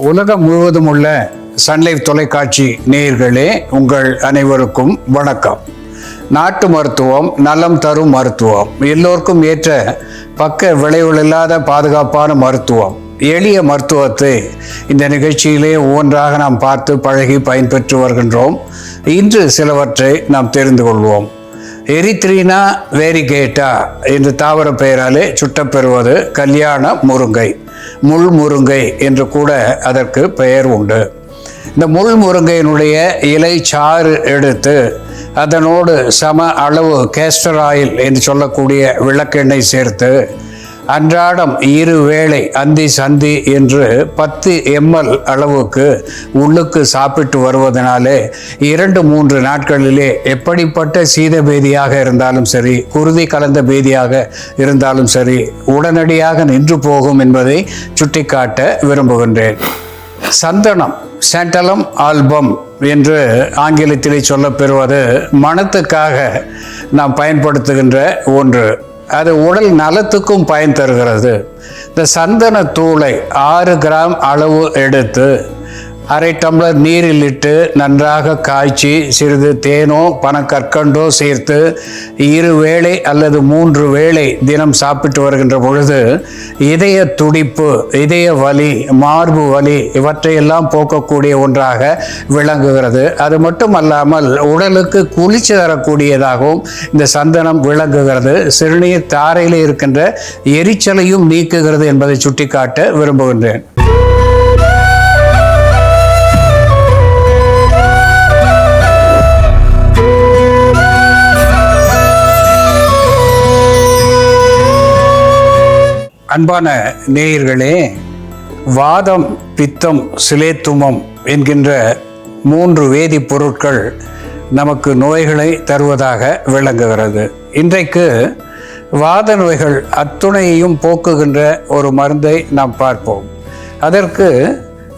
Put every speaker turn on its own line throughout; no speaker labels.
உலகம் முழுவதும் உள்ள சன்லைஃப் தொலைக்காட்சி நேயர்களே உங்கள் அனைவருக்கும் வணக்கம். நாட்டு மருத்துவம் நலம் தரும் மருத்துவம் எல்லோருக்கும் ஏற்ற பக்க விளைவுகளில்லாத பாதுகாப்பான மருத்துவம் எளிய மருத்துவத்தை இந்த நிகழ்ச்சியிலே ஒவ்வொன்றாக நாம் பார்த்து பழகி பயன்பெற்று வருகின்றோம். இன்று சிலவற்றை நாம் தெரிந்து கொள்வோம். எரித்ரீனா வேரிகேட்டா என்ற தாவர பெயராலே சுட்டப்பெறுவது கல்யாண முருங்கை முள் முருங்கை என்று கூட அதற்கு பெயர் உண்டு. இந்த முள் முருங்கையினுடைய இலை சாறு எடுத்து அதனோடு சம அளவு கேஸ்டர் ஆயில் என்று சொல்லக்கூடிய விளக்கெண்ணெய் சேர்த்து அன்றாடம் இரு வேளை அந்தி சந்தி என்று பத்து எம்எல் அளவுக்கு உள்ளுக்கு சாப்பிட்டு வருவதனாலே இரண்டு மூன்று நாட்களிலே எப்படிப்பட்ட சீத பேதியாக இருந்தாலும் சரி குருதி கலந்த பேதியாக இருந்தாலும் சரி உடனடியாக நின்று போகும் என்பதை சுட்டிக்காட்ட விரும்புகின்றேன். சந்தனம் சாண்டலம் ஆல்பம் என்று ஆங்கிலத்திலே சொல்லப்பெறுவது மனத்துக்காக நாம் பயன்படுத்துகின்ற ஒன்று. அது உடல் நலத்துக்கும் பயன் தருகிறது. இந்த சந்தன தூளை ஆறு கிராம் அளவு எடுத்து அரை டம்ளர் நீரில் இட்டு நன்றாக காய்ச்சி சிறிது தேனோ பனக்கற்கண்டோ சேர்த்து இரு வேளை அல்லது மூன்று வேளை தினம் சாப்பிட்டு வருகின்ற பொழுது இதய துடிப்பு இதய வலி மார்பு வலி இவற்றையெல்லாம் போக்கக்கூடிய ஒன்றாக விளங்குகிறது. அது மட்டும் அல்லாமல் உடலுக்கு குளிர்ச்சி தரக்கூடியதாகவும் இந்த சந்தனம் விளங்குகிறது. சிறுநீர் தாரையில் இருக்கின்ற எரிச்சலையும் நீக்குகிறது என்பதை சுட்டிக்காட்ட விரும்புகின்றேன். அன்பான நேயர்களே வாதம் பித்தம் சிலேத்துமம் என்கின்ற மூன்று வேதிப்பொருட்கள் நமக்கு நோய்களை தருவதாக விளங்குகிறது. இன்றைக்கு வாத நோய்கள் அத்துணையையும் போக்குகின்ற ஒரு மருந்தை நாம் பார்ப்போம். அதற்கு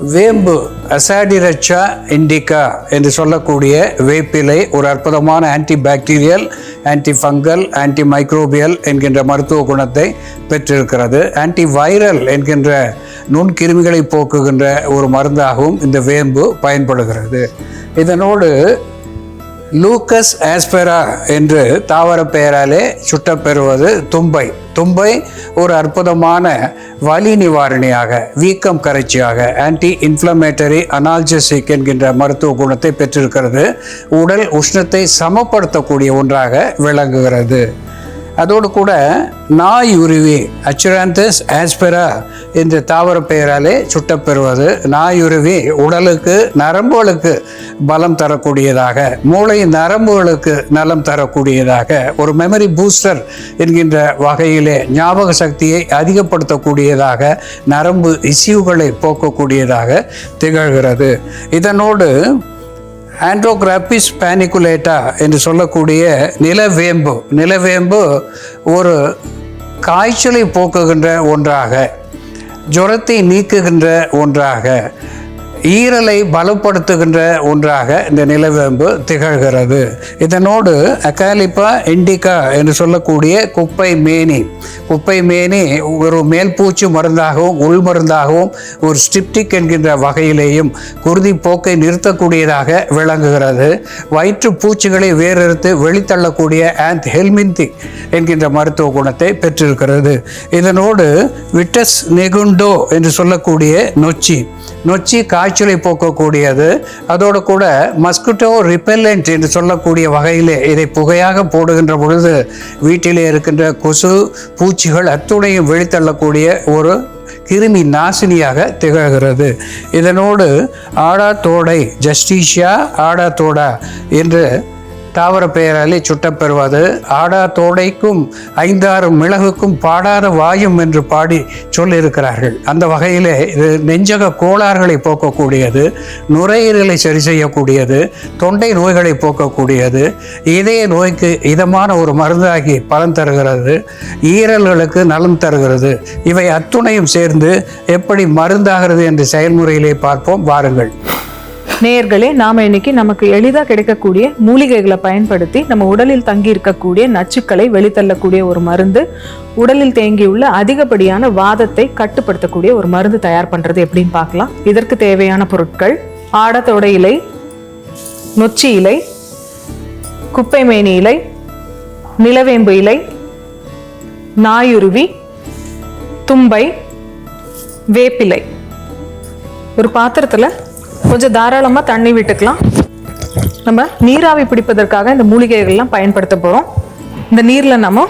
வேம்பு அசாடிரச்சா இண்டிகா என்று சொல்லக்கூடிய வேப்பிலை ஒரு அற்புதமான anti bacterial anti fungal anti microbial என்கின்ற மருத்துவ குணத்தை பெற்றிருக்கிறது. ஆன்டி வைரல் என்கின்ற நுண்கிருமிகளை போக்குகின்ற ஒரு மருந்தாகவும் இந்த வேம்பு பயன்படுகிறது. இதனோடு லூக்கஸ் ஆஸ்பெரா என்று தாவர பெயராலே சுட்டப்பெறுவது தும்பை. தும்பை ஒரு அற்புதமான வலி நிவாரணியாக வீக்கம் கரைச்சியாக ஆன்டி இன்ஃப்ளமேட்டரி அனால்ஜெசிக் என்கின்ற மருத்துவ குணத்தை பெற்றிருக்கிறது. உடல் உஷ்ணத்தை சமப்படுத்தக்கூடிய ஒன்றாக விளங்குகிறது. அதோடு கூட நாய் உருவி அச்சுராந்தஸ் ஆஸ்பெரா என்ற தாவர பெயராலே சுட்டப்பெறுவது. நாயுருவி உடலுக்கு நரம்புகளுக்கு பலம் தரக்கூடியதாக மூளை நரம்புகளுக்கு நலம் தரக்கூடியதாக ஒரு மெமரி பூஸ்டர் என்கின்ற வகையிலே ஞாபக சக்தியை அதிகப்படுத்தக்கூடியதாக நரம்பு இசிவுகளை போக்கக்கூடியதாக திகழ்கிறது. இதனோடு ஆண்ட்ரோகிராபிஸ் பேனிகுலேட்டா என்று சொல்லக்கூடிய நிலவேம்பு. நிலவேம்பு ஒரு காய்ச்சலை போக்குகின்ற ஒன்றாக ஜுரத்தை நீக்குகின்ற ஒன்றாக ஈரலை பலப்படுத்துகின்ற ஒன்றாக இந்த நிலவேம்பு திகழ்கிறது. இதனோடு அகாலிப்பா இண்டிகா என்று சொல்லக்கூடிய குப்பை மேனி குப்பை மேனி ஒரு மேல்பூச்சு மருந்தாகவும் உள் மருந்தாகவும் ஒரு ஸ்டிப்டிக் என்கின்ற வகையிலேயும் குருதி போக்கை நிறுத்தக்கூடியதாக விளங்குகிறது. வயிற்று பூச்சிகளை வேறெடுத்து வெளித்தள்ளக்கூடிய ஆந்த் ஹெல்மிந்தி என்கின்ற மருத்துவ குணத்தை பெற்றிருக்கிறது. இதனோடு விட்டஸ் நெகுண்டோ என்று சொல்லக்கூடிய நொச்சி நொச்சி காய்ச்சலை போக்கக்கூடியது. அதோடு கூட மஸ்கிட்டோ ரிப்பெல்லண்ட் என்று சொல்லக்கூடிய வகையிலே இதை புகையாக போடுகின்ற பொழுது வீட்டிலே இருக்கின்ற கொசு பூச்சிகள் அத்துணையும் வெளித்தள்ளக்கூடிய ஒரு கிருமி நாசினியாக திகழ்கிறது. இதனோடு ஆடா தோடை ஜஸ்டிஷியா ஆடா தோடா என்று தாவர பெயராலே சுட்டப்பெறுவது. ஆடா தோடைக்கும் ஐந்தாறு மிளகுக்கும் பாடாத வாயும் என்று பாடி சொல்லியிருக்கிறார்கள். அந்த வகையிலே இது நெஞ்சக கோளாறுகளை போக்கக்கூடியது நுரையீரலை சரி செய்யக்கூடியது தொண்டை நோய்களை போக்கக்கூடியது இதய நோய்க்கு இதமான ஒரு மருந்தாகி பலன் தருகிறது ஈரல்களுக்கு நலம் தருகிறது. இவை அத்துணையும் சேர்ந்து எப்படி மருந்தாகிறது என்ற செயல்முறையிலே பார்ப்போம். வாருங்கள்.
நேயர்களே நாம இன்னைக்கு நமக்கு எளிதாக கிடைக்கக்கூடிய மூலிகைகளை பயன்படுத்தி நம்ம உடலில் தங்கி இருக்கக்கூடிய நச்சுக்களை வெளித்தள்ளக்கூடிய ஒரு மருந்து உடலில் தேங்கியுள்ள அதிகப்படியான வாதத்தை கட்டுப்படுத்தக்கூடிய ஒரு மருந்து தயார் பண்றது எப்படின்னு பார்க்கலாம். இதற்கு தேவையான பொருட்கள் ஆடத்தோட இலை நொச்சி இலை குப்பைமேனி இலை நிலவேம்பு இலை நாயுருவி தும்பை வேப்பிலை. ஒரு பாத்திரத்தில் கொஞ்சம் தாராளமாக தண்ணி விட்டுக்கலாம். நம்ம நீராவி பிடிப்பதற்காக இந்த மூலிகைகள்லாம் பயன்படுத்த போகிறோம் இந்த நீரில் நம்ம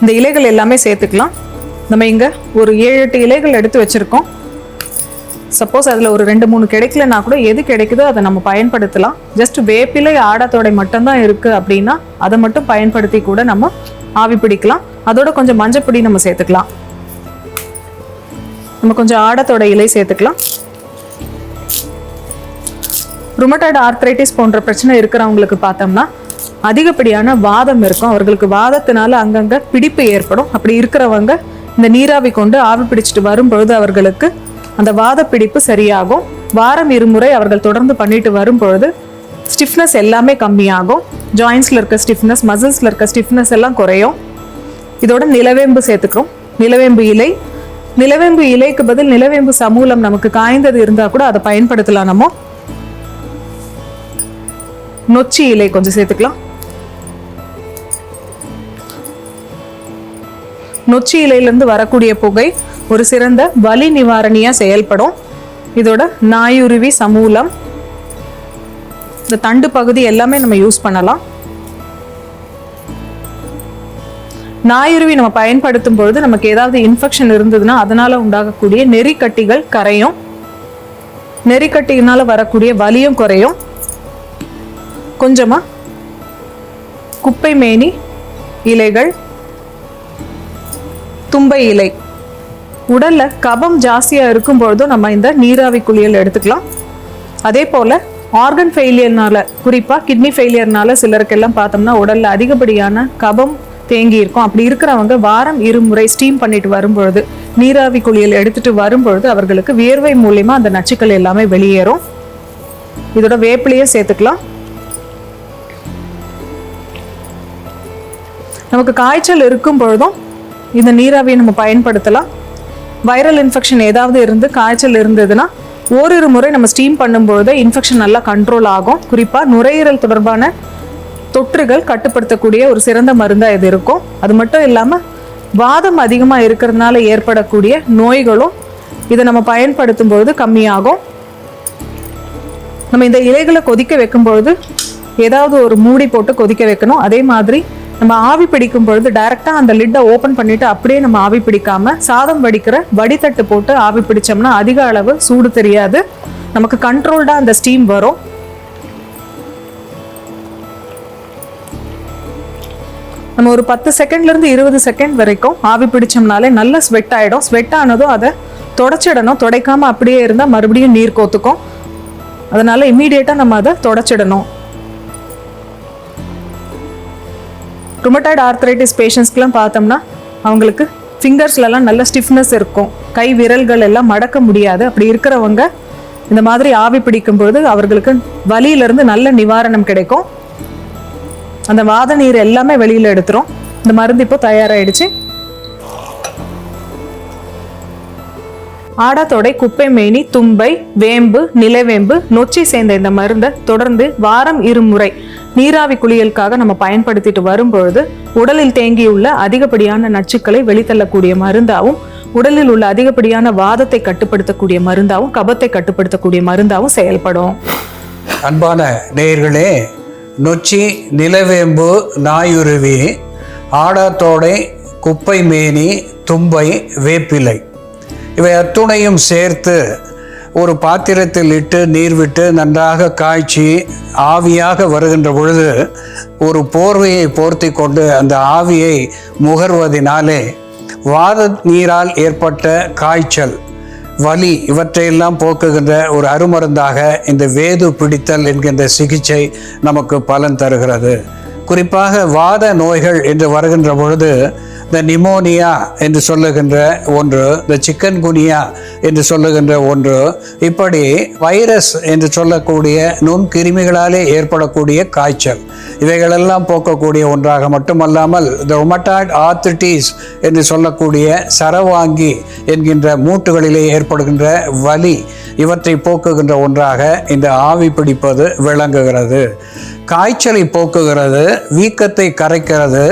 இந்த இலைகள் எல்லாமே சேர்த்துக்கலாம். நம்ம இங்கே ஒரு ஏழு எட்டு இலைகள் எடுத்து வச்சுருக்கோம். சப்போஸ் அதில் ஒரு ரெண்டு மூணு கிடைக்கலனா கூட எது கிடைக்குதோ அதை நம்ம பயன்படுத்தலாம். ஜஸ்ட் வேப்பிலை ஆடாத்தோடை மட்டும்தான் இருக்குது அப்படின்னா அதை மட்டும் பயன்படுத்தி கூட நம்ம ஆவி பிடிக்கலாம். அதோட கொஞ்சம் மஞ்சப்பொடி நம்ம சேர்த்துக்கலாம். நம்ம கொஞ்சம் ஆடத்தோட இலை சேர்த்துக்கலாம். ருமட்டாய்டு ஆர்த்ரைட்டிஸ் போன்ற பிரச்சனை இருக்கிறவங்களுக்கு பார்த்தோம்னா அதிகப்படியான வாதம் இருக்கும். அவர்களுக்கு வாதத்தினால அங்கங்க பிடிப்பு ஏற்படும். அப்படி இருக்கிறவங்க இந்த நீராவி கொண்டு ஆவி பிடிச்சிட்டு வரும்பொழுது அவர்களுக்கு அந்த வாத பிடிப்பு சரியாகும். வாரம் இருமுறை அவர்கள் தொடர்ந்து பண்ணிட்டு வரும்பொழுது ஸ்டிஃப்னஸ் எல்லாமே கம்மியாகும். ஜாயின்ஸில் இருக்க ஸ்டிஃப்னஸ் மசில்ஸில் இருக்க ஸ்டிஃப்னஸ் எல்லாம் குறையும். இதோட நிலவேம்பு சேர்த்துக்கிறோம். நிலவேம்பு இலை. நிலவேம்பு இலைக்கு பதில் நிலவேம்பு சமூலம் நமக்கு காய்ந்தது இருந்தால் கூட அதை பயன்படுத்தலாம் நம்ம. நொச்சி இலை கொஞ்சம் சேர்த்துக்கலாம். நொச்சி இலையிலேருந்து வரக்கூடிய புகை ஒரு சிறந்த வலி நிவாரணியா செயல்படும். இதோட நாயுருவி சமூலம். இந்த தண்டு பகுதி எல்லாமே நம்ம யூஸ் பண்ணலாம். நாயுருவி நம்ம பயன்படுத்தும் பொழுது நமக்கு ஏதாவது இன்ஃபெக்ஷன் இருந்ததுன்னா அதனால உண்டாகக்கூடிய நெறிக்கட்டிகள் கரையும். நெறிக்கட்டினால வரக்கூடிய வலியும் குறையும். கொஞ்சமா குப்பை மேனி இலைகள் தும்பை இலை. உடலில் கபம் ஜாஸ்தியாக இருக்கும் பொழுதும் நம்ம இந்த நீராவி குளியல் எடுத்துக்கலாம். அதே போல் ஆர்கன் ஃபெயிலியர்னால குறிப்பாக கிட்னி ஃபெயிலியர்னால சிலருக்கெல்லாம் பார்த்தோம்னா உடலில் அதிகப்படியான கபம் தேங்கி இருக்கும். அப்படி இருக்கிறவங்க வாரம் இருமுறை ஸ்டீம் பண்ணிட்டு வரும்பொழுது நீராவி குளியல் எடுத்துட்டு வரும்பொழுது அவர்களுக்கு வியர்வை மூலயமா அந்த நச்சுக்கள் எல்லாமே வெளியேறும். இதோட வேப்பிலையே சேர்த்துக்கலாம். நமக்கு காய்ச்சல் இருக்கும் பொழுதும் இந்த நீராவியை நம்ம பயன்படுத்தலாம். வைரல் இன்ஃபெக்ஷன் ஏதாவது இருந்து காய்ச்சல் இருந்ததுன்னா ஓரிரு முறை நம்ம ஸ்டீம் பண்ணும்பொழுது இன்ஃபெக்ஷன் நல்லா கண்ட்ரோல் ஆகும். குறிப்பாக நுரையீரல் தொடர்பான தொற்றுகள் கட்டுப்படுத்தக்கூடிய ஒரு சிறந்த மருந்தாக இது இருக்கும். அது மட்டும் இல்லாமல் வாதம் அதிகமாக இருக்கிறதுனால ஏற்படக்கூடிய நோய்களும் இதை நம்ம பயன்படுத்தும் பொழுது கம்மியாகும். நம்ம இந்த இலைகளை கொதிக்க வைக்கும்பொழுது ஏதாவது ஒரு மூடி போட்டு கொதிக்க வைக்கணும். அதே மாதிரி நம்ம ஆவி பிடிக்கும் பொழுது டைரெக்டாக அந்த லிட்டை ஓப்பன் பண்ணிட்டு அப்படியே நம்ம ஆவி பிடிக்காம சாதம் வடிக்கிற வடித்தட்டு போட்டு ஆவி பிடிச்சோம்னா அதிக அளவு சூடு தெரியாது. நமக்கு கண்ட்ரோல்டாக அந்த ஸ்டீம் வரும். நம்ம ஒரு பத்து செகண்ட்லேருந்து இருபது செகண்ட் வரைக்கும் ஆவி பிடிச்சோம்னாலே நல்ல ஸ்வெட் ஆகிடும் ஸ்வெட் ஆனதும் அதை தொடச்சிடணும். துடைக்காம அப்படியே இருந்தால் மறுபடியும் நீர் கோத்துக்கும். அதனால் இம்மீடியட்டாக நம்ம அதை தொடச்சிடணும். ருமட்டாய்டு ஆர்த்ரைட்டிஸ் பேஷண்ட்ஸ்க்கெலாம் பார்த்தோம்னா அவங்களுக்கு ஃபிங்கர்ஸ்லலாம் நல்ல ஸ்டிஃப்னஸ் இருக்கும். கை விரல்கள் எல்லாம் மடக்க முடியாது. அப்படி இருக்கிறவங்க இந்த மாதிரி ஆவி பிடிக்கும்போது அவர்களுக்கு வலியிலிருந்து நல்ல நிவாரணம் கிடைக்கும். அந்த வாத நீர் எல்லாமே வெளியில் எடுத்துரும். இந்த மருந்து இப்போ தயாராகிடுச்சு ஆடாத்தொடை குப்பை மேனி தும்பை வேம்பு நிலவேம்பு நொச்சி சேர்ந்த இந்த மருந்தை தொடர்ந்து வாரம் இருமுறை நீராவி குளியலுக்காக நம்ம பயன்படுத்திட்டு வரும்பொழுது உடலில் தேங்கியுள்ள அதிகப்படியான நச்சுக்களை வெளித்தள்ளக்கூடிய மருந்தாகவும் உடலில் உள்ள அதிகப்படியான வாதத்தை கட்டுப்படுத்தக்கூடிய மருந்தாகவும் கபத்தை கட்டுப்படுத்தக்கூடிய மருந்தாகவும் செயல்படும்.
அன்பான நேயர்களே நொச்சி நிலவேம்பு நாயுருவி ஆடாத்தோடை குப்பை மேனி தும்பை வேப்பிலை இவை அத்துணையும் சேர்த்து ஒரு பாத்திரத்தில் இட்டு நீர் விட்டு நன்றாக காய்ச்சி ஆவியாக வருகின்ற பொழுது ஒரு போர்வையை போர்த்தி கொண்டு அந்த ஆவியை முகர்வதினாலே வாத நீரால் ஏற்பட்ட காய்ச்சல் வலி இவற்றையெல்லாம் போக்குகின்ற ஒரு அருமருந்தாக இந்த வேது பிடித்தல் என்கின்ற சிகிச்சை நமக்கு பலன் தருகிறது. குறிப்பாக வாத நோய்கள் என்று வருகின்ற பொழுது இந்த நிமோனியா என்று சொல்லுகின்ற ஒன்று இந்த சிக்கன் குனியா என்று சொல்லுகின்ற ஒன்று இப்படி வைரஸ் என்று சொல்லக்கூடிய நுண்கிருமிகளாலே ஏற்படக்கூடிய காய்ச்சல் இவைகளெல்லாம் போக்கக்கூடிய ஒன்றாக மட்டுமல்லாமல் இந்த ஒமட்டாய்ட் ஆர்த்திட்டிஸ் என்று சொல்லக்கூடிய சரவாங்கி என்கின்ற மூட்டுகளிலே ஏற்படுகின்ற வலி இவற்றை போக்குகின்ற ஒன்றாக இந்த ஆவி பிடிப்பது விளங்குகிறது. காய்ச்சலை போக்குகிறது வீக்கத்தை கரைக்கிறது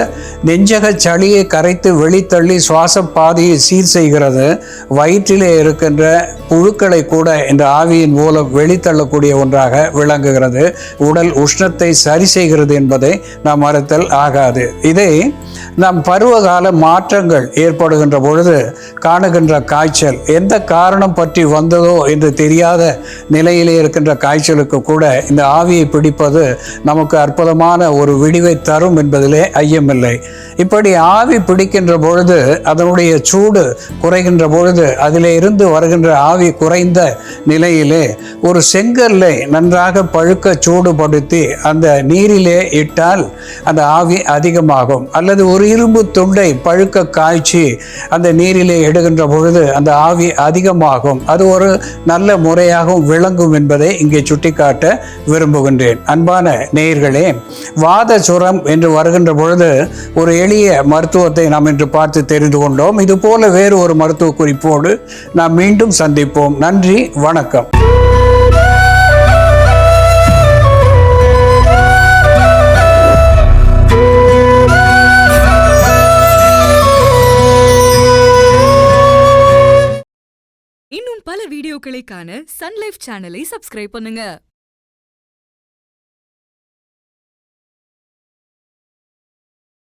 நெஞ்சக சளியை கரைத்து வெளித்தள்ளி சுவாச பாதையை சீர் செய்கிறது வயிற்றிலே இருக்கின்ற புழுக்களை கூட இந்த ஆவியின் மூலம் வெளித்தள்ளக்கூடிய ஒன்றாக விளங்குகிறது. உடல் உஷ்ணத்தை சரி செய்கிறது என்பதை நாம் மறுத்தல் ஆகாது. இதை நாம் பருவகால மாற்றங்கள் ஏற்படுகின்ற பொழுது காணுகின்ற காய்ச்சல் எந்த காரணம் பற்றி வந்ததோ என்று தெரியாத நிலையிலே இருக்கின்ற காய்ச்சலுக்கு கூட இந்த ஆவியை பிடிப்பது நமக்கு அற்புதமான ஒரு விடிவை தரும் என்பதிலே ஐயமில்லை. இப்படி ஆவி பிடிக்கின்ற பொழுது அதனுடைய சூடு குறைகின்ற பொழுது அதிலே இருந்து வருகின்ற ஆவி குறைந்த நிலையிலே ஒரு செங்கல்லை நன்றாக பழுக்க சூடுபடுத்தி அந்த நீரிலே இட்டால் அந்த ஆவி அதிகமாகும். அல்லது ஒரு இரும்பு துண்டை பழுக்க காய்ச்சி அந்த நீரிலே இடுகின்ற பொழுது அந்த ஆவி அதிகமாகும். அது ஒரு நல்ல முறையாகவும் விளங்கும் என்பதை இங்கே சுட்டிக்காட்ட விரும்புகின்றேன். அன்பான நேயர்களே வாத சுரம் என்று வருகின்ற பொழுது ஒரு எளிய மருத்துவத்தை நாம் இன்று பார்த்து தெரிந்து கொண்டோம். இது போல வேறு ஒரு மருத்துவ குறிப்போடு நாம் மீண்டும் சந்திப்போம். நன்றி வணக்கம்.
இன்னும் பல வீடியோக்களை காண சன்லைஃப் சேனலை சப்ஸ்கிரைப் பண்ணுங்க.